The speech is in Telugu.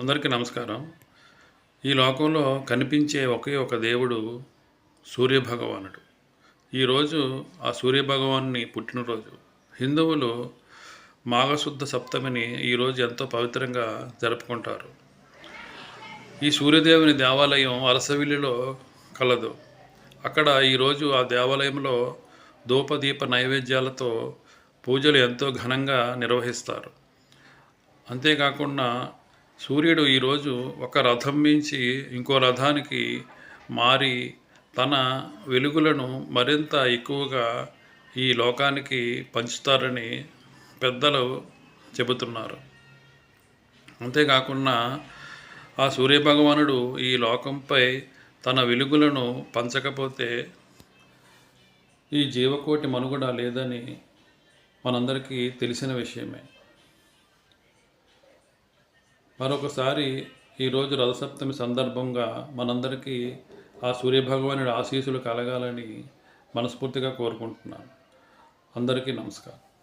అందరికీ నమస్కారం. ఈ లోకంలో కనిపించే ఒకే ఒక దేవుడు సూర్యభగవానుడు. ఈరోజు ఆ సూర్యభగవాన్ని పుట్టినరోజు. హిందువులు మాఘశుద్ధ సప్తమిని ఈరోజు ఎంతో పవిత్రంగా జరుపుకుంటారు. ఈ సూర్యదేవుని దేవాలయం అరసవిల్లిలో కలదు. అక్కడ ఈరోజు ఆ దేవాలయంలో ధూపదీప నైవేద్యాలతో పూజలు ఎంతో ఘనంగా నిర్వహిస్తారు. అంతేకాకుండా సూర్యుడు ఈరోజు ఒక రథం మించి ఇంకో రథానికి మారి తన వెలుగులను మరింత ఎక్కువగా ఈ లోకానికి పంచుతారని పెద్దలు చెబుతున్నారు. అంతేకాకుండా ఆ సూర్యభగవానుడు ఈ లోకంపై తన వెలుగులను పంచకపోతే ఈ జీవకోటి మనుగడ లేదని మనందరికీ తెలిసిన విషయమే. మరొకసారి ఈరోజు రథసప్తమి సందర్భంగా మనందరికీ ఆ సూర్యభగవానుడి ఆశీస్సులు కలగాలని మనస్ఫూర్తిగా కోరుకుంటున్నాను. అందరికీ నమస్కారం.